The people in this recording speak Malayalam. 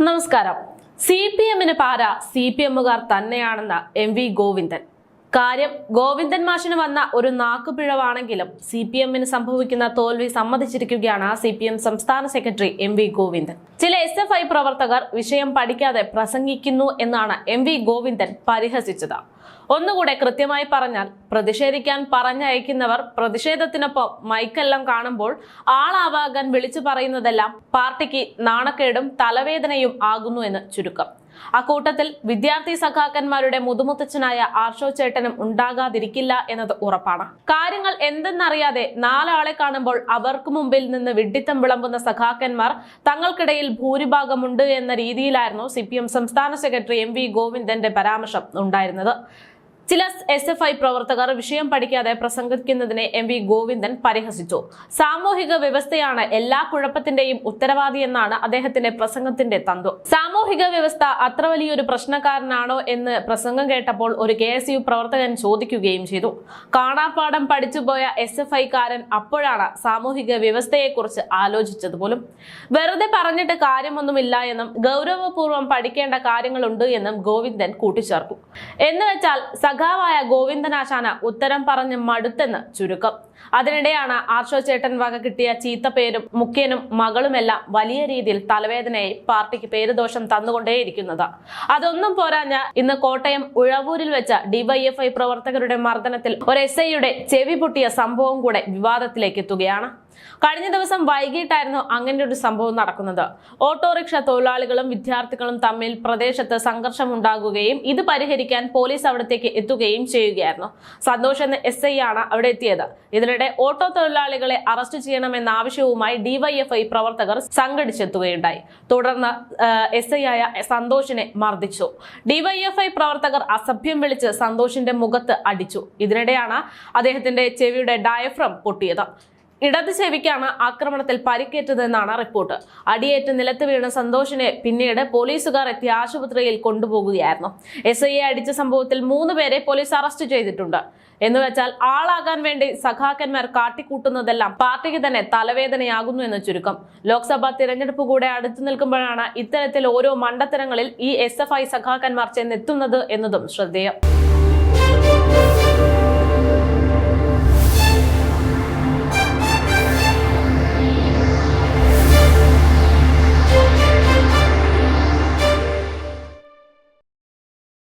നമസ്കാരം. സി പി എമ്മിന് പാര സി പി എമ്മുകാർ തന്നെയാണെന്ന് എം വി ഗോവിന്ദൻ. കാര്യം ഗോവിന്ദൻ മാഷിന് വന്ന ഒരു നാക്കുപിഴവാണെങ്കിലും സി പി എമ്മിന് സംഭവിക്കുന്ന തോൽവി സമ്മതിച്ചിരിക്കുകയാണ് സി പി എം സംസ്ഥാന സെക്രട്ടറി എം വി ഗോവിന്ദൻ. ചില എസ് എഫ് ഐ പ്രവർത്തകർ വിഷയം പഠിക്കാതെ പ്രസംഗിക്കുന്നു എന്നാണ് എം വി ഗോവിന്ദൻ പരിഹസിച്ചത്. ഒന്നുകൂടെ കൃത്യമായി പറഞ്ഞാൽ പ്രതിഷേധിക്കാൻ പറഞ്ഞയക്കുന്നവർ പ്രതിഷേധത്തിനൊപ്പം മൈക്കെല്ലാം കാണുമ്പോൾ ആളാവാകാൻ വിളിച്ചു പറയുന്നതെല്ലാം പാർട്ടിക്ക് നാണക്കേടും തലവേദനയും ആകുന്നു എന്ന് ചുരുക്കം. അക്കൂട്ടത്തിൽ വിദ്യാർത്ഥി സഖാക്കന്മാരുടെ മുതുമുത്തച്ഛനായ ആർഷോ ചേട്ടനും ഉണ്ടാകാതിരിക്കില്ല എന്നത് ഉറപ്പാണ്. കാര്യങ്ങൾ എന്തെന്നറിയാതെ നാലാളെ കാണുമ്പോൾ അവർക്ക് മുമ്പിൽ നിന്ന് വിഡ്ഢിത്തം വിളമ്പുന്ന സഖാക്കന്മാർ തങ്ങൾക്കിടയിൽ ഭൂരിഭാഗമുണ്ട് എന്ന രീതിയിലായിരുന്നു സി സംസ്ഥാന സെക്രട്ടറി എം വി ഗോവിന്ദന്റെ പരാമർശം ഉണ്ടായിരുന്നത്. ചില എസ് എഫ് ഐ പ്രവർത്തകർ വിഷയം പഠിക്കാതെ പ്രസംഗിക്കുന്നതിനെ എം വി ഗോവിന്ദൻ പരിഹസിച്ചു. സാമൂഹിക വ്യവസ്ഥയാണ് എല്ലാ കുഴപ്പത്തിന്റെയും ഉത്തരവാദി എന്നാണ് അദ്ദേഹത്തിന്റെ പ്രസംഗത്തിന്റെ തന്തു. സാമൂഹിക വ്യവസ്ഥ അത്ര വലിയൊരു പ്രശ്നക്കാരനാണോ എന്ന് പ്രസംഗം കേട്ടപ്പോൾ ഒരു കെ എസ് യു പ്രവർത്തകൻ ചോദിക്കുകയും ചെയ്തു. കാണാപ്പാടം പഠിച്ചുപോയ എസ് എഫ് ഐക്കാരൻ അപ്പോഴാണ് സാമൂഹിക വ്യവസ്ഥയെക്കുറിച്ച് ആലോചിച്ചത് പോലും. വെറുതെ പറഞ്ഞിട്ട് കാര്യമൊന്നുമില്ല എന്നും ഗൗരവപൂർവം പഠിക്കേണ്ട കാര്യങ്ങളുണ്ട് എന്നും ഗോവിന്ദൻ കൂട്ടിച്ചേർത്തു. എന്ന് വെച്ചാൽ സഖാവായ ഗോവിന്ദനാശാന ഉത്തരം പറഞ്ഞ് മടുത്തെന്ന് ചുരുക്കം. അതിനിടെയാണ് ആർഷോ ചേട്ടൻ വക കിട്ടിയ ചീത്ത പേരും മുഖ്യനും മകളുമെല്ലാം വലിയ രീതിയിൽ തലവേദനയായി പാർട്ടിക്ക് പേരുദോഷം തന്നുകൊണ്ടേയിരിക്കുന്നത്. അതൊന്നും പോരാഞ്ഞ ഇന്ന് കോട്ടയം ഉഴവൂരിൽ വെച്ച ഡിവൈഎഫ്ഐ പ്രവർത്തകരുടെ മർദ്ദനത്തിൽ ഒരു എസ് ഐയുടെ ചെവി പൊട്ടിയ സംഭവം കൂടെ വിവാദത്തിലേക്ക് എത്തുകയാണ്. കഴിഞ്ഞ ദിവസം വൈകിട്ടായിരുന്നു അങ്ങനെ ഒരു സംഭവം നടക്കുന്നത്. ഓട്ടോറിക്ഷ തൊഴിലാളികളും വിദ്യാർത്ഥികളും തമ്മിൽ പ്രദേശത്ത് സംഘർഷമുണ്ടാകുകയും ഇത് പരിഹരിക്കാൻ പോലീസ് അവിടത്തേക്ക് എത്തുകയും ചെയ്യുകയായിരുന്നു. സന്തോഷ് എന്ന എസ് ഐ ആണ് അവിടെ എത്തിയത്. ഇതിനിടെ ഓട്ടോ തൊഴിലാളികളെ അറസ്റ്റ് ചെയ്യണമെന്ന ആവശ്യവുമായി ഡിവൈഎഫ്ഐ പ്രവർത്തകർ സംഘടിച്ചെത്തുകയുണ്ടായി. തുടർന്ന് എസ് ഐ ആയ സന്തോഷിനെ മർദ്ദിച്ചു. ഡിവൈഎഫ്ഐ പ്രവർത്തകർ അസഭ്യം വിളിച്ച് സന്തോഷിന്റെ മുഖത്ത് അടിച്ചു. ഇതിനിടെയാണ് അദ്ദേഹത്തിന്റെ ചെവിയുടെ ഡയഫ്രം പൊട്ടിയത്. ഇടത് ചെവിക്കാണ് ആക്രമണത്തിൽ പരിക്കേറ്റതെന്നാണ് റിപ്പോർട്ട്. അടിയേറ്റ് നിലത്ത് വീണ സന്തോഷിനെ പിന്നീട് പോലീസുകാർ എത്തി ആശുപത്രിയിൽ കൊണ്ടുപോകുകയായിരുന്നു എസ് ഐയെ അടിച്ച സംഭവത്തിൽ മൂന്ന് പേരെ പോലീസ് അറസ്റ്റ് ചെയ്തിട്ടുണ്ട്. എന്ന് വെച്ചാൽ ആളാകാൻ വേണ്ടി സഖാക്കന്മാർ കാട്ടിക്കൂട്ടുന്നതെല്ലാം പാർട്ടിക്ക് തന്നെ തലവേദനയാകുന്നു എന്ന് ചുരുക്കം. ലോക്സഭാ തിരഞ്ഞെടുപ്പ് കൂടെ അടുത്തു നിൽക്കുമ്പോഴാണ് ഇത്തരത്തിൽ ഓരോ മണ്ടത്തരങ്ങളിൽ ഈ എസ് സഖാക്കന്മാർ ചെന്നെത്തുന്നത് എന്നതും ശ്രദ്ധേയം.